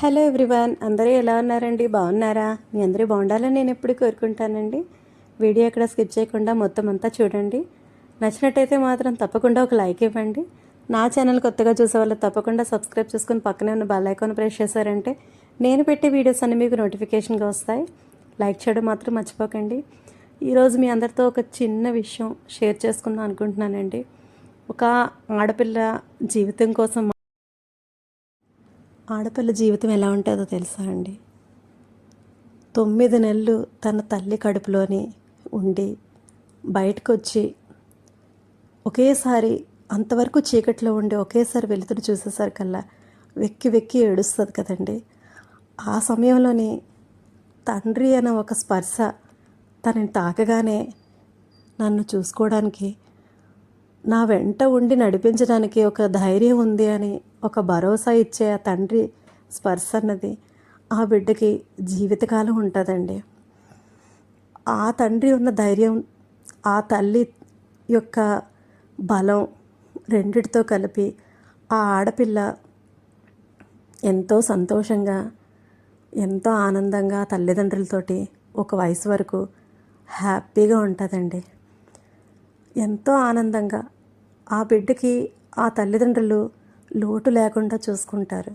Hello everyone అందరూ ఎలా ఉన్నారండి? బాగున్నారా? మీ అందరూ బాగుండాలని నేను ఎప్పుడు కోరుకుంటానండి. వీడియో ఎక్కడ స్కిప్ చేయకుండా మొత్తం అంతా చూడండి. నచ్చినట్టయితే మాత్రం తప్పకుండా ఒక లైక్ ఇవ్వండి. నా ఛానల్ కొత్తగా చూసే వాళ్ళు తప్పకుండా సబ్స్క్రైబ్ చేసుకుని పక్కనే ఉన్న బెల్ ఐకాన్ ప్రెస్ చేశారంటే నేను పెట్టే వీడియోస్ అన్ని మీకు నోటిఫికేషన్గా వస్తాయి. లైక్ చేయడం మాత్రం మర్చిపోకండి. ఈరోజు మీ అందరితో ఒక చిన్న విషయం షేర్ చేసుకుందాం అనుకుంటున్నానండి. ఒక ఆడపిల్ల జీవితం కోసం ఆడపిల్ల జీవితం ఎలా ఉంటుందో తెలుసా అండి? తొమ్మిది నెలలు తన తల్లి కడుపులోని ఉండి బయటకు వచ్చి ఒకేసారి అంతవరకు చీకట్లో ఉండి ఒకేసారి వెలుతురు చూసేసరికల్లా వెక్కి వెక్కి ఏడుస్తుంది కదండి. ఆ సమయంలోని తండ్రి అనే ఒక స్పర్శ తనని తాకగానే నన్ను చూసుకోవడానికి నా వెంట ఉండి నడిపించడానికి ఒక ధైర్యం ఉంది అని ఒక భరోసా ఇచ్చే ఆ తండ్రి స్పర్శ అన్నది ఆ బిడ్డకి జీవితకాలం ఉంటుందండి. ఆ తండ్రి ఉన్న ధైర్యం ఆ తల్లి యొక్క బలం రెండిటితో కలిపి ఆ ఆడపిల్ల ఎంతో సంతోషంగా ఎంతో ఆనందంగా తల్లిదండ్రులతోటి ఒక వయసు వరకు హ్యాపీగా ఉంటుందండి. ఎంతో ఆనందంగా ఆ బిడ్డకి ఆ తల్లిదండ్రులు లోటు లేకుండా చూసుకుంటారు.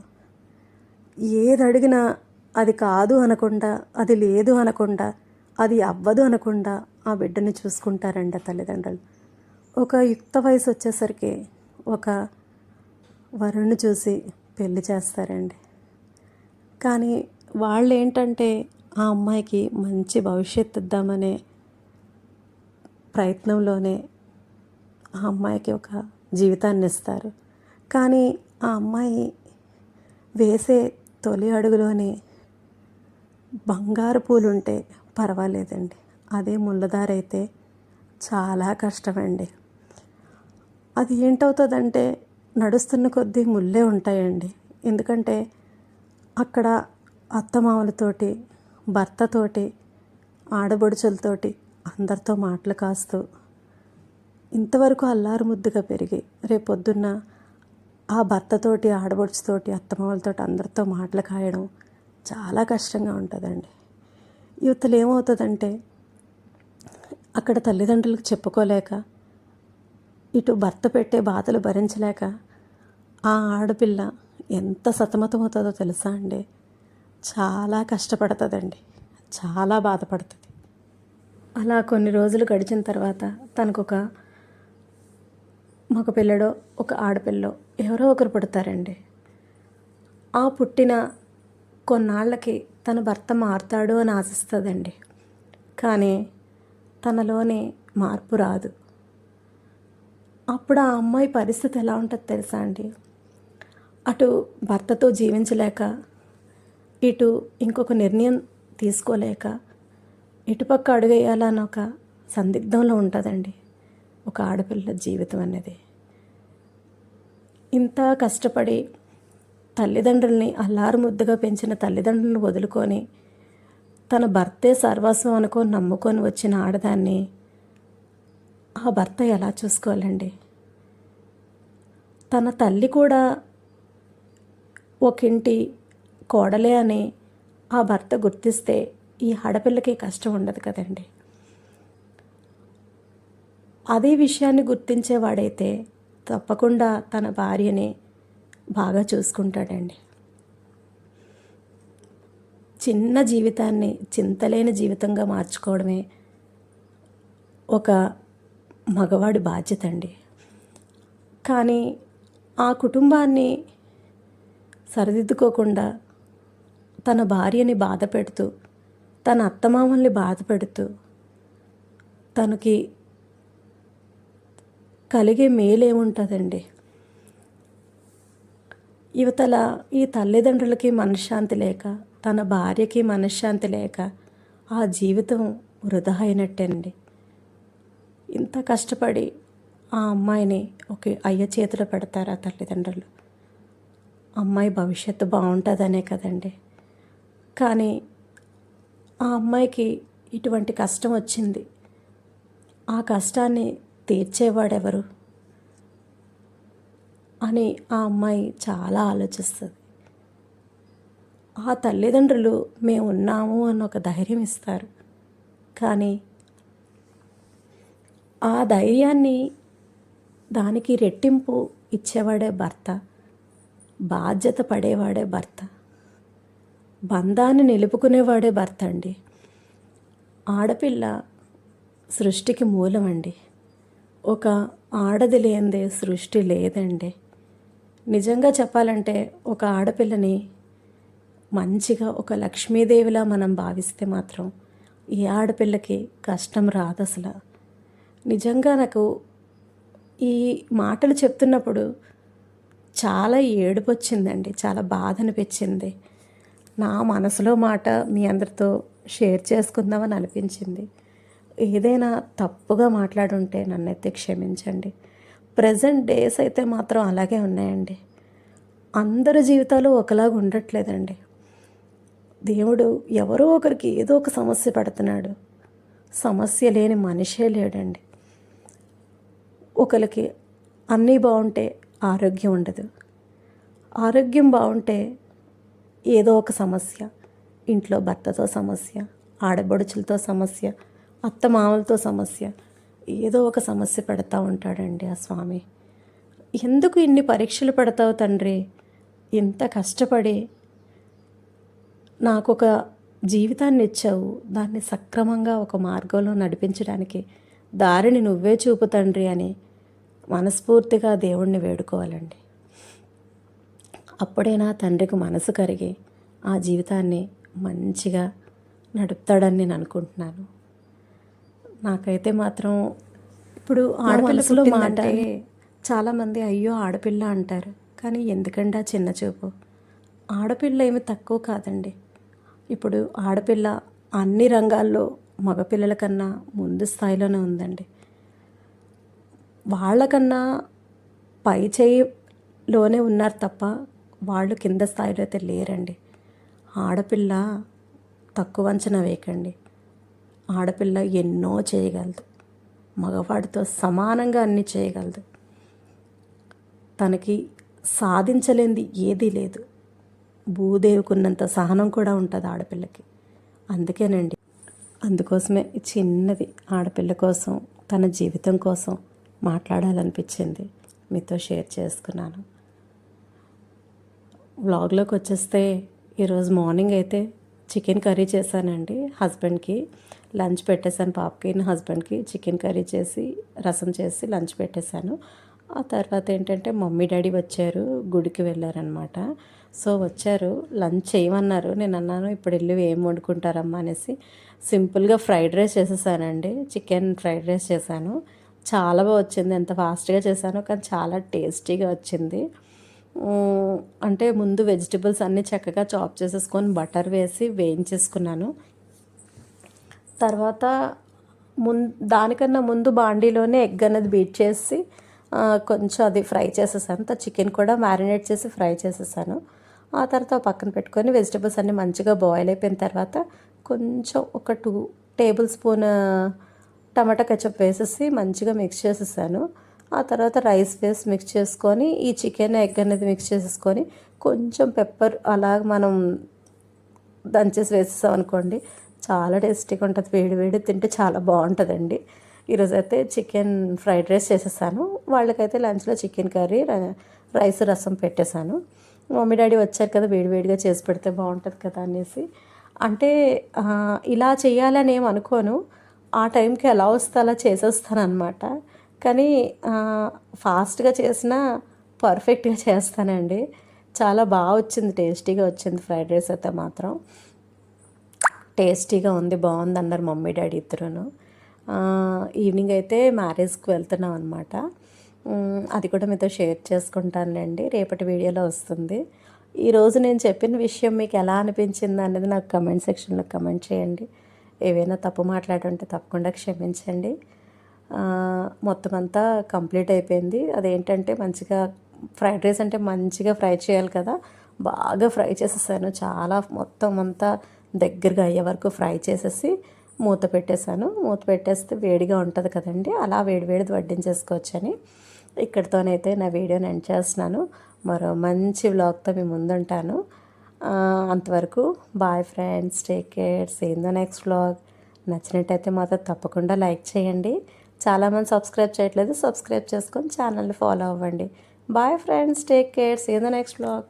ఏది అడిగినా అది కాదు అనకుండా అది లేదు అనకుండా అది అవ్వదు అనకుండా ఆ బిడ్డని చూసుకుంటారండి ఆ తల్లిదండ్రులు. ఒక యుక్త వయసు వచ్చేసరికి ఒక వరుణ్ణి చూసి పెళ్ళి చేస్తారండి. కానీ వాళ్ళు ఏంటంటే ఆ అమ్మాయికి మంచి భవిష్యత్తు ఇద్దామనే ప్రయత్నంలోనే ఆ అమ్మాయికి ఒక జీవితాన్ని ఇస్తారు. కానీ ఆ అమ్మాయి వేసే తొలి అడుగులోనే బంగారు పూలు ఉంటే పర్వాలేదండి. అదే ముళ్ళదారైతే చాలా కష్టమండి. అది ఏంటవుతుందంటే నడుస్తున్న కొద్దీ ముళ్ళే ఉంటాయండి. ఎందుకంటే అక్కడ అత్తమామలతోటి భర్తతోటి ఆడబడుచులతోటి అందరితో మాటలు కాస్తూ ఇంతవరకు అల్లారు ముద్దుగా పెరిగి రేపొద్దున్న ఆ భర్తతోటి ఆడబడుచుతోటి అత్తమామలతోటి అందరితో మాటలు కాయడం చాలా కష్టంగా ఉంటుందండి. యువతలు ఏమవుతుందంటే అక్కడ తల్లిదండ్రులకు చెప్పుకోలేక ఇటు భర్త పెట్టే బాధలు భరించలేక ఆ ఆడపిల్ల ఎంత సతమతమవుతుందో తెలుసా అండి? చాలా కష్టపడుతుందండి. చాలా బాధపడుతుంది. అలా కొన్ని రోజులు గడిచిన తర్వాత తనకు ఒక మగ పిల్లడో ఒక ఆడపిల్లో ఎవరో ఒకరు పుడతారండి. ఆ పుట్టిన కొన్నాళ్ళకి తన భర్త మారుతాడు అని ఆశిస్తుందండి. కానీ తనలోనే మార్పు రాదు. అప్పుడు ఆ అమ్మాయి పరిస్థితి ఎలా ఉంటుందో తెలుసా అండి? అటు భర్తతో జీవించలేక ఇటు ఇంకొక నిర్ణయం తీసుకోలేక ఇటుపక్క అడుగేయాలని ఒక సందిగ్ధంలో ఉంటుందండి. ఒక ఆడపిల్ల జీవితం అనేది. ఇంత కష్టపడి తల్లిదండ్రుల్ని అల్లారు ముద్దుగా పెంచిన తల్లిదండ్రులను వదులుకొని తన భర్తే సర్వస్వం అనుకొని నమ్ముకొని వచ్చిన ఆడదాన్ని ఆ భర్త ఎలా చూసుకోవాలండి? తన తల్లి కూడా ఒకింటి కోడలే అని ఆ భర్త గుర్తిస్తే ఈ ఆడపిల్లకి కష్టం ఉండదు కదండి. అదే విషయాన్ని గుర్తించేవాడైతే తప్పకుండా తన భార్యని బాగా చూసుకుంటాడండి. చిన్న జీవితాన్ని చింతలేని జీవితంగా మార్చుకోవడమే ఒక మగవాడి బాధ్యత అండి కానీ ఆ కుటుంబాన్ని సరిదిద్దుకోకుండా తన భార్యని బాధ పెడుతూ తన అత్తమామల్ని బాధ పెడుతూ తనకి కలిగే మేలేముంటుందండి? యువతల ఈ తల్లిదండ్రులకి మనశ్శాంతి లేక తన భార్యకి మనశ్శాంతి లేక ఆ జీవితం వృధా అయినట్టండి ఇంత కష్టపడి ఆ అమ్మాయిని ఒక అయ్య చేతిలో పెడతారు ఆ తల్లిదండ్రులు. అమ్మాయి భవిష్యత్తు బాగుంటుందనే కదండి. కానీ ఆ అమ్మాయికి ఇటువంటి కష్టం వచ్చింది. ఆ కష్టాన్ని తీర్చేవాడెవరు? అని ఆ అమ్మాయి చాలా ఆలోచిస్తుంది. ఆ తల్లిదండ్రులు మేము ఉన్నాము అని ఒక ధైర్యం ఇస్తారు. కానీ ఆ ధైర్యాన్ని దానికి రెట్టింపు ఇచ్చేవాడే భర్త బాధ్యత పడేవాడే భర్త బంధాన్ని నిలుపుకునేవాడే భర్త అండి. ఆడపిల్ల సృష్టికి మూలం అండి. ఒక ఆడది లేనిదే సృష్టి లేదండి. నిజంగా చెప్పాలంటే ఒక ఆడపిల్లని మంచిగా ఒక లక్ష్మీదేవిలా మనం భావిస్తే మాత్రం ఈ ఆడపిల్లకి కష్టం రాదు అసలు. నిజంగా నాకు ఈ మాటలు చెప్తున్నప్పుడు చాలా ఏడుపు వచ్చిందండి చాలా బాధ అనిపించింది నా మనసులో మాట మీ అందరితో షేర్ చేసుకుందామని అనిపించింది. ఏదైనా తప్పుగా మాట్లాడుంటే నన్నైతే క్షమించండి. ప్రజెంట్ డేస్ అయితే మాత్రం అలాగే ఉన్నాయండి. అందరి జీవితాలు ఒకలాగా ఉండట్లేదండి. దేవుడు ఎవరో ఒకరికి ఏదో ఒక సమస్య పెడుతున్నాడు. సమస్య లేని మనిషే లేడండి. ఒకరికి అన్నీ బాగుంటే ఆరోగ్యం ఉండదు. ఆరోగ్యం బాగుంటే ఏదో ఒక సమస్య. ఇంట్లో భర్తతో సమస్య ఆడబడుచులతో సమస్య అత్త మామలతో సమస్య. ఏదో ఒక సమస్య పెడతా ఉంటాడండి ఆ స్వామి. ఎందుకు ఇన్ని పరీక్షలు పెడతావు తండ్రి? ఇంత కష్టపడి నాకు ఒక జీవితాన్ని ఇచ్చావు. దాన్ని సక్రమంగా ఒక మార్గంలో నడిపించడానికి దారిని నువ్వే చూపు తండ్రి అని మనస్ఫూర్తిగా దేవుణ్ణి వేడుకోవాలండి. అప్పుడే నా తండ్రికి మనసు కరిగి ఆ జీవితాన్ని మంచిగా నడుపుతాడని నేను అనుకుంటున్నాను. నాకైతే మాత్రం ఇప్పుడు ఆడపిల్లలో మాట చాలామంది అయ్యో ఆడపిల్ల అంటారు. కానీ ఎందుకంటే ఆ చిన్న చూపు? ఆడపిల్ల ఏమి తక్కువ కాదండి. ఇప్పుడు ఆడపిల్ల అన్ని రంగాల్లో మగపిల్లల కన్నా ముందు స్థాయిలోనే ఉందండి. వాళ్ళకన్నా పై చేయిలోనే ఉన్నారు తప్ప వాళ్ళు కింద స్థాయిలో అయితే లేరండి. ఆడపిల్ల తక్కువ అంచనా వేయకండి. ఆడపిల్ల ఎన్నో చేయగలదు. మగవాడితో సమానంగా అన్నీ చేయగలదు. తనకి సాధించలేనిది ఏదీ లేదు. భూదేవికున్నంత సహనం కూడా ఉంటుంది ఆడపిల్లకి. అందుకేనండి. అందుకోసమే చిన్నది ఆడపిల్ల కోసం తన జీవితం కోసం మాట్లాడాలనిపించింది. మీతో షేర్ చేసుకున్నాను. వ్లాగ్లోకి వచ్చేస్తే ఈరోజు మార్నింగ్ అయితే చికెన్ కర్రీ చేశానండి హస్బెండ్కి. లంచ్ పెట్టేశాను పాపకి హస్బెండ్కి చికెన్ కర్రీ చేసి రసం చేసి లంచ్ పెట్టేశాను. ఆ తర్వాత ఏంటంటే మమ్మీ డాడీ వచ్చారు గుడికి వెళ్ళారనమాట సో వచ్చారు లంచ్ చేయమన్నారు. నేను అన్నాను ఇప్పుడు వెళ్ళి ఏం వండుకుంటారమ్మా? అనేసి సింపుల్గా ఫ్రైడ్ రైస్ చేసేసానండి. చికెన్ ఫ్రైడ్ రైస్ చేశాను. చాలా బాగా వచ్చింది. ఎంత ఫాస్ట్గా చేశాను కానీ చాలా టేస్టీగా వచ్చింది. అంటే ముందు వెజిటబుల్స్ అన్నీ చక్కగా చాప్ చేసేసుకొని బటర్ వేసి వేయించేసుకున్నాను. తర్వాత ముం దానికన్నా ముందు బాండీలోనే ఎగ్ అనేది బీట్ చేసి కొంచెం అది ఫ్రై చేసేసాను. చికెన్ కూడా మ్యారినేట్ చేసి ఫ్రై చేసేసాను. ఆ తర్వాత పక్కన పెట్టుకొని వెజిటబుల్స్ అన్నీ మంచిగా బాయిల్ అయిపోయిన తర్వాత కొంచెం ఒక two tablespoon tomato ketchup వేసేసి మంచిగా మిక్స్ చేసేసాను. ఆ తర్వాత రైస్ పేస్ట్ మిక్స్ చేసుకొని ఈ చికెన్ ఎగ్ అనేది మిక్స్ చేసేసుకొని కొంచెం పెప్పర్ అలా మనం దంచేసి వేసేసాం అనుకోండి చాలా టేస్టీగా ఉంటుంది. వేడి వేడి తింటే చాలా బాగుంటుందండి. ఈరోజు అయితే చికెన్ ఫ్రైడ్ రైస్ చేసేసాను. వాళ్ళకైతే లంచ్లో చికెన్ కర్రీ రైస్ రసం పెట్టేశాను. మమ్మీ డాడీ వచ్చారు కదా వేడివేడిగా చేసి పెడితే బాగుంటుంది కదా అనేసి. అంటే ఇలా చేయాలని ఏం అనుకోను. ఆ టైంకి ఎలా వస్తే అలా చేసేస్తాను అనమాట కానీ ఫాస్ట్గా చేసిన పర్ఫెక్ట్గా చేస్తానండి. చాలా బాగా వచ్చింది టేస్టీగా వచ్చింది ఫ్రైడ్ రైస్ అయితే మాత్రం. టేస్టీగా ఉంది బాగుంది అన్నారు మమ్మీ డాడీ ఇద్దరును. ఈవినింగ్ అయితే మ్యారేజ్కి వెళ్తున్నాం అనమాట అది కూడా మీతో షేర్ చేసుకుంటానులేండి రేపటి వీడియోలో వస్తుంది. ఈరోజు నేను చెప్పిన విషయం మీకు ఎలా అనిపించింది అనేది నాకు కమెంట్ సెక్షన్లో కమెంట్ చేయండి. ఏవైనా తప్పు మాట్లాడుంటే తప్పకుండా క్షమించండి. మొత్తం అంతా కంప్లీట్ అయిపోయింది. అదేంటంటే మంచిగా ఫ్రైడ్ రైస్ అంటే మంచిగా ఫ్రై చేయాలి కదా. బాగా ఫ్రై చేసేసాను. చాలా మొత్తం అంతా దగ్గరగా అయ్యే వరకు ఫ్రై చేసేసి మూత పెట్టేశాను. మూత పెట్టేస్తే వేడిగా ఉంటుంది కదండి. అలా వేడి వేడిది వడ్డించేసుకోవచ్చని ఇక్కడితోనైతే నా వీడియోని ఎండ్ చేస్తున్నాను. మరో మంచి వ్లాగ్తో మీ ముందుంటాను. అంతవరకు bye friends take care same the next vlog నచ్చినట్టయితే మాత్రం తప్పకుండా లైక్ చేయండి. చాలామంది సబ్స్క్రైబ్ చేయట్లేదు. సబ్స్క్రైబ్ చేసుకొని ఛానల్ని ఫాలో అవ్వండి. బాయ్ ఫ్రెండ్స్ టేక్ కేర్ ఏదో ద నెక్స్ట్ బ్లాగ్.